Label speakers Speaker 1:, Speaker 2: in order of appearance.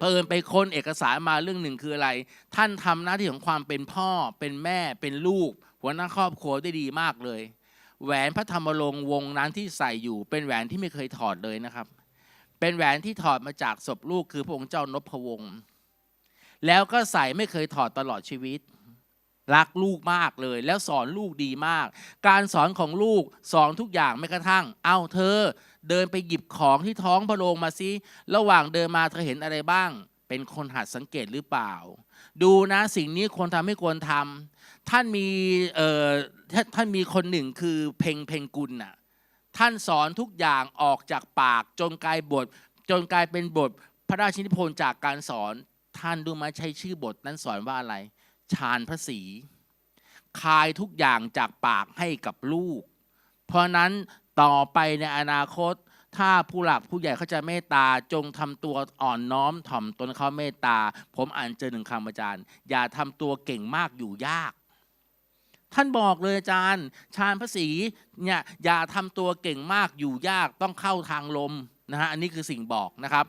Speaker 1: เพิ่นไปค้นเอกสารมาเรื่องหนึ่งคืออะไร ท่านทำหน้าที่ของความเป็นพ่อเป็นแม่เป็นลูก หัวหน้าครอบครัวได้ดีมากเลย แหวนพระธรรมรงค์วงนั้นที่ใส่อยู่ เป็นแหวนที่ไม่เคยถอดเลยนะครับ เป็นแหวนที่ถอดมาจากศพลูกคือพระองค์เจ้านพวงศ์แล้วก็ใส่ไม่เคยถอดตลอดชีวิต รักลูกมากเลย แล้วสอนลูกดีมาก การสอนของลูกสอนทุกอย่างไม่กระทั่ง เอาเธอ เดินไปหยิบของที่ท้องพระโรงมาซิ ระหว่างเดินมาเธอเห็นอะไรบ้าง เป็นคนหัดสังเกตหรือเปล่า ดูนะสิ่งนี้ควรทำไม่ควรทำท่านมีเอ่อท่านมีคนหนึ่งคือเพ่งเพ่งกุลน่ะท่านสอนทุกอย่างออกจากปากจนกลายบท จนกลายเป็นบทพระราชนิพนธ์จากการสอนท่านดูไหมาใช้ชื่อบทนั้นสอนว่าอะไร ฌานพระศีคายทุกอย่างจากปากให้กับลูก เพราะนั้นต่อไปในอนาคต ถ้าผู้หลักผู้ใหญ่เขาจะเมตตาจงทำตัวอ่อนน้อมถ่อมตนเขาเมตตา ผมอ่านเจอหนึ่งคำอาจารย์ อย่าทำตัวเก่งมากอยู่ยาก ท่านบอกเลยอาจารย์ ชาญพระศรีเนี่ยอย่าทำตัวเก่งมากอยู่ยากต้องเข้าทางลมนะฮะอันนี้คือสิ่งบอกนะครับ